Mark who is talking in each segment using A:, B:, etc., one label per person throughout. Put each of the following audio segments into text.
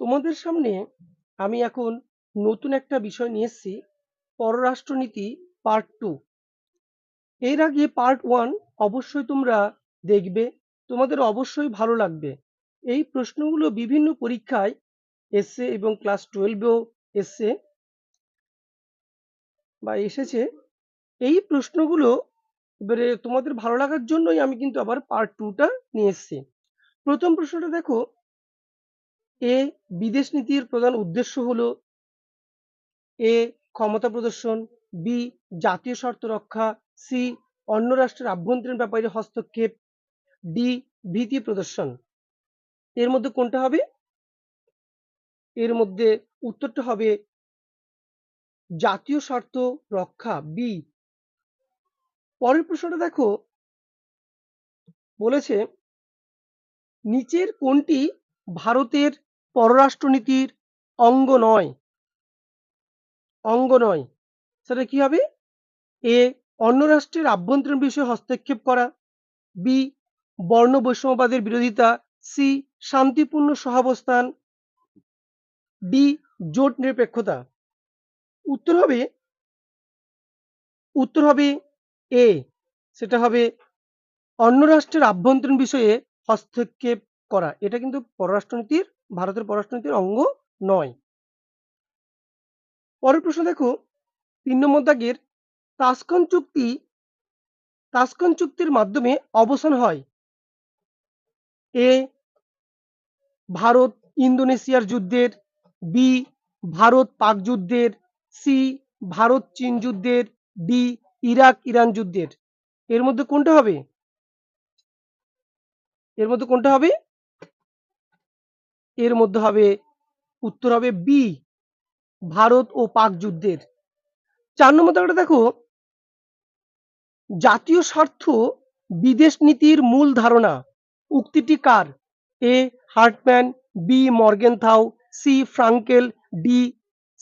A: তোমাদের সামনে আমি এখন নতুন একটা বিষয় নিয়ে এসেছি, পররাষ্ট্রনীতি পার্ট টু। এর আগে পার্ট ওয়ান অবশ্যই তোমরা দেখবে, তোমাদের অবশ্যই ভালো লাগবে। এই প্রশ্নগুলো বিভিন্ন পরীক্ষায় এসছে এবং ক্লাস টুয়েলভেও এসছে বা এসেছে। এই প্রশ্নগুলো এবারে তোমাদের ভালো লাগার জন্যই আমি কিন্তু আবার পার্ট টুটা নিয়ে এসেছি। প্রথম প্রশ্নটা দেখো এ বিদেশ নীতির প্রধান উদ্দেশ্য হলো এ ক্ষমতা প্রদর্শন, বি জাতীয় স্বার্থ রক্ষা, সি অন্য রাষ্ট্রের আভ্যন্তরীণ ব্যাপারে হস্তক্ষেপ, ডি ভীতি প্রদর্শন। এর মধ্যে কোনটা হবে? এর মধ্যে উত্তরটা হবে জাতীয় স্বার্থ রক্ষা, বি। পরের প্রশ্নটা দেখো। বলেছে, নিচের কোনটি ভারতের পররাষ্ট্রনীতির অঙ্গ নয়। অঙ্গ নয়। সেটা কি হবে? এ অন্য রাষ্ট্রের আভ্যন্তরীণ বিষয়ে হস্তক্ষেপ করা। বি বর্ণ বৈষম্যবাদের বিরোধিতা। সি শান্তিপূর্ণ সহাবস্থান। ডি জোট নিরপেক্ষতা। উত্তর হবে উত্তর হবে এ। সেটা হবে অন্য রাষ্ট্রের আভ্যন্তরীণ বিষয়ে হস্তক্ষেপ করা। এটা কিন্তু পররাষ্ট্রনীতির ভারতের পররাষ্ট্রনীতির অঙ্গ নয়। পরের প্রশ্ন দেখো, তিন নম্বর দাগের তাসখান চুক্তি তাসখান চুক্তির মাধ্যমে অবসান হয়। এ, ভারত ইন্দোনেশিয়ার যুদ্ধের, বি, ভারত পাক যুদ্ধের, সি, ভারত চীন যুদ্ধের, ডি, ইরাক ইরান যুদ্ধের। এর মধ্যে কোনটা হবে? এর মধ্যে কোনটা হবে? এর মধ্যে হবে, উত্তর হবে বি ভারত ও পাক যুদ্ধের। চার নম্বর দাগটা দেখো, জাতীয় স্বার্থ বিদেশ নীতির মূল ধারণা, উক্তিটি কার? A Hartmann B Morgenthau C Frankel D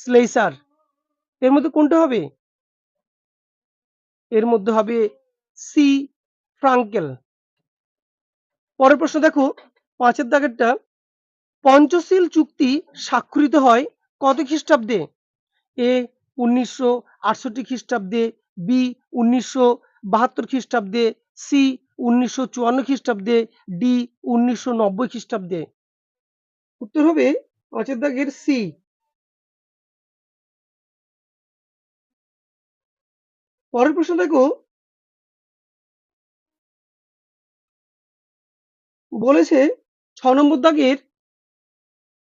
A: Schleicher এর মধ্যে কোনটা হবে? এর মধ্যে হবে সি ফ্রাঙ্কেল। পরের প্রশ্ন দেখো, পাঁচের দাগেরটা পঞ্চশীল চুক্তি স্বাক্ষরিত হয় কত খ্রিস্টাব্দে? এ উনিশশো আটষট্টি খ্রিস্টাব্দে, বি উনিশশো বাহাত্তর খ্রিস্টাব্দে, সি উনিশশো চুয়ান্ন খ্রিস্টাব্দে, ডি উনিশশো নব্বই খ্রিস্টাব্দে। উত্তর হবে পাঁচের দাগের সি। পরের প্রশ্ন দেখো। বলেছে ছ নম্বর দাগের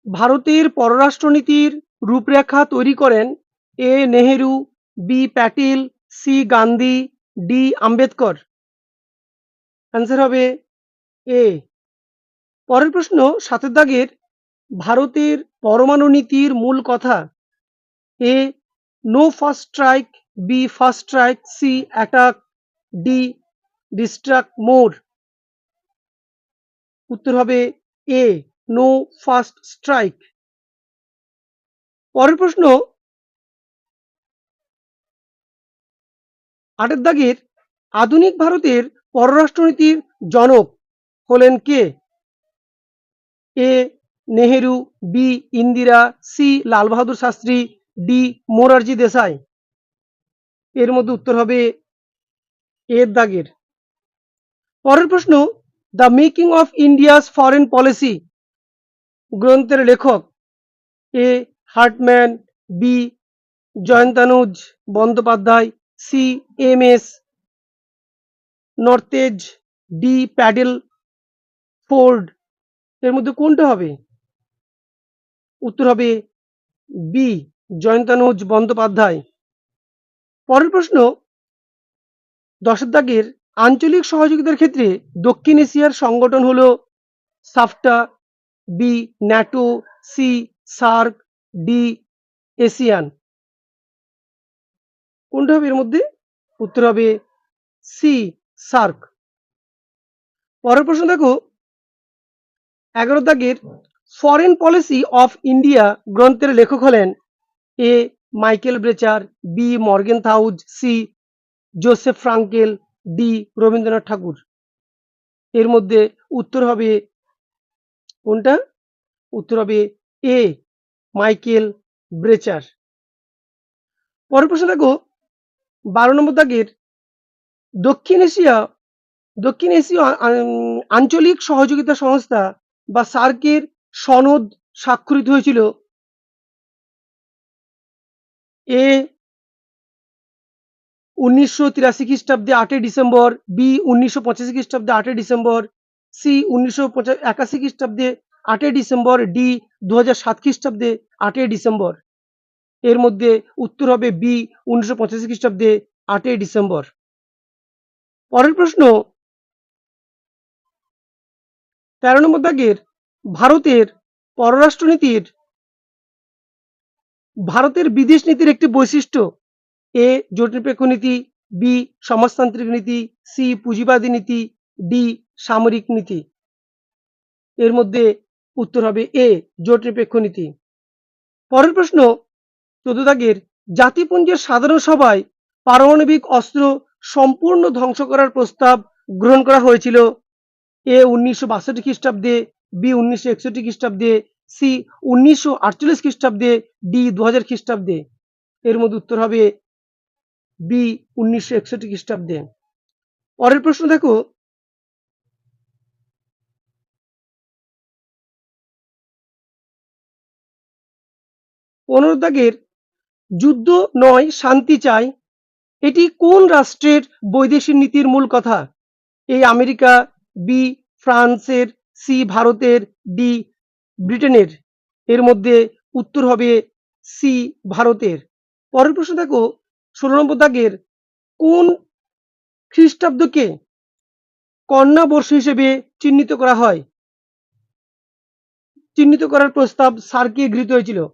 A: ভারতের পররাষ্ট্রনীতির রূপরেখা তৈরি করেন A. Nehru, B. Patil, C. Gandhi, D. Ambedkar. Answer হবে এ। পরের প্রশ্ন, সাতের দাগের ভারতের পরমাণু নীতির মূল কথা। A no first strike B first strike C attack D destruct more উত্তর হবে এ। নো ফার্স্ট স্ট্রাইক পরের প্রশ্ন, আটের দাগের আধুনিক ভারতের পররাষ্ট্রনীতির জনক হলেন কে? A. Nehru, B. Indira, C. Lal Bahadur Shastri, D. Morarji Desai. এর মধ্যে উত্তর হবে এর দাগের। পরের প্রশ্ন, the making of India's foreign policy গ্রন্থের লেখক A Hartmann B Jayantanuja Bandyopadhyay, C M S নর্তেজ, D Padelford. এর মধ্যে কোনটা হবে? উত্তর হবে বি জয়ন্তানুজ বন্দ্যোপাধ্যায়। পরের প্রশ্ন দশের দাগের আঞ্চলিক সহযোগিতার ক্ষেত্রে দক্ষিণ এশিয়ার সংগঠন হলো SAFTA B NATO C SAARC D Asian কোনটা হবে এর মধ্যে উত্তর হবে সি সার্ক পরের প্রশ্ন দেখো, এগারো দাগের ফরেন পলিসি অফ ইন্ডিয়া গ্রন্থের লেখক হলেন A Michael Brecher B Morgenthau C Joseph Frankel D Rabindranath Tagore. এর মধ্যে উত্তর হবে কোনটা? উত্তর হবে এ মাইকেল ব্রেচার। পরের প্রশ্ন দেখো, বারো নম্বর দাগের দক্ষিণ এশিয়া, দক্ষিণ এশীয় আঞ্চলিক সহযোগিতা সংস্থা বা সার্কের সনদ স্বাক্ষরিত হয়েছিল এ উনিশশো তিরাশি খ্রিস্টাব্দে আটই ডিসেম্বর বি উনিশশো পঁচাশি খ্রিস্টাব্দে আটই ডিসেম্বর সি উনিশশো একাশি খ্রিস্টাব্দে আটই ডিসেম্বর, ডি দু হাজার সাত খ্রিস্টাব্দে আটই ডিসেম্বর। এর মধ্যে উত্তর হবে বি উনিশশো পঁচাশি খ্রিস্টাব্দে আটই ডিসেম্বর। পরের প্রশ্ন, তেরো নম্বর দাগের ভারতের পররাষ্ট্রনীতির, ভারতের বিদেশ নীতির একটি বৈশিষ্ট্য, এ জোটনিরপেক্ষ নীতি, বি সমাজতান্ত্রিক নীতি, সি পুঁজিবাদী নীতি ডি, সামরিক নীতি। এর মধ্যে উত্তর হবে এ জোটনিরপেক্ষ নীতি। পরের প্রশ্ন দাগের জাতিপুঞ্জের সাধারণ সভায় পারমাণবিক অস্ত্র সম্পূর্ণ ধ্বংস করার প্রস্তাব গ্রহণ করা হয়েছিল। এ উনিশশো বাষট্টি খ্রিস্টাব্দে, বি উনিশশো একষট্টি খ্রিস্টাব্দে, সি উনিশশো আটচল্লিশ খ্রিস্টাব্দে, ডি দু হাজার খ্রিস্টাব্দে। এর মধ্যে উত্তর হবে বি উনিশশো একষট্টি খ্রিস্টাব্দে। পরের প্রশ্ন দেখো পনেরো দাগের, যুদ্ধ নয়, শান্তি চাই। এটি কোন রাষ্ট্রের বৈদেশিক নীতির মূল কথা? এই আমেরিকা, বি, ফ্রান্সের, সি, ভারতের, ডি, ব্রিটেনের। এর মধ্যে উত্তর হবে সি, ভারতের। পরের প্রশ্ন দেখো, ষোলো নম্বর দাগের, কোন খ্রিস্টাব্দকে কন্যা বর্ষ হিসেবে চিহ্নিত করা হয়? চিহ্নিত করার প্রস্তাব সার্কে গৃহীত হয়েছিল।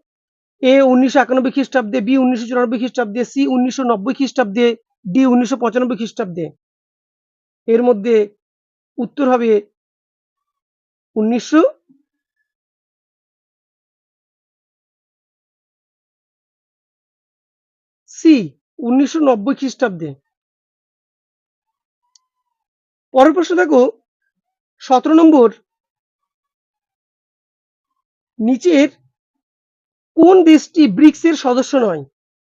A: এ উনিশশো একানব্বই খ্রিস্টাব্দে, বি উনিশশো চুরানব্বই খ্রিস্টাব্দে, সি উনিশশো নব্বই খ্রিস্টাব্দে, ডি উনিশশো পঁচানব্বই খ্রিস্টাব্দে। এর মধ্যে উত্তর হবে উনিশশো সি উনিশশো নব্বই খ্রিস্টাব্দে। পরের প্রশ্ন দেখো, সতেরো নম্বর নিচের কোন দেশটি ব্রিক্সের সদস্য নয়?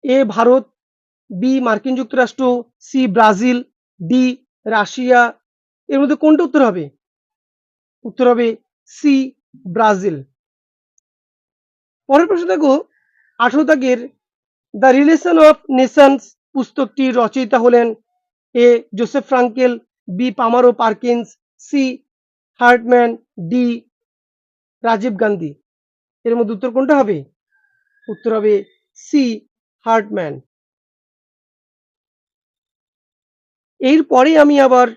A: এ ভারত, বি মার্কিন যুক্তরাষ্ট্র, সি ব্রাজিল, ডি রাশিয়া। এর মধ্যে কোনটা উত্তর হবে? উত্তর হবে সি ব্রাজিল। পরের প্রশ্ন দেখো, আঠারো দাগের দ্য রিলেশন অফ নেশনস পুস্তকটির রচয়িতা হলেন A Joseph Frankel, B Palmer Perkins, C Hartmann, D Rajiv Gandhi. এর মধ্যে উত্তর কোনটা হবে? উত্তর হবে সি, হার্টম্যান। এরপরে আমি আবার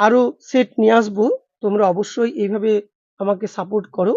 A: আরও সেট নিয়ে আসব। তোমরা অবশ্যই এইভাবে আমাকে সাপোর্ট করো।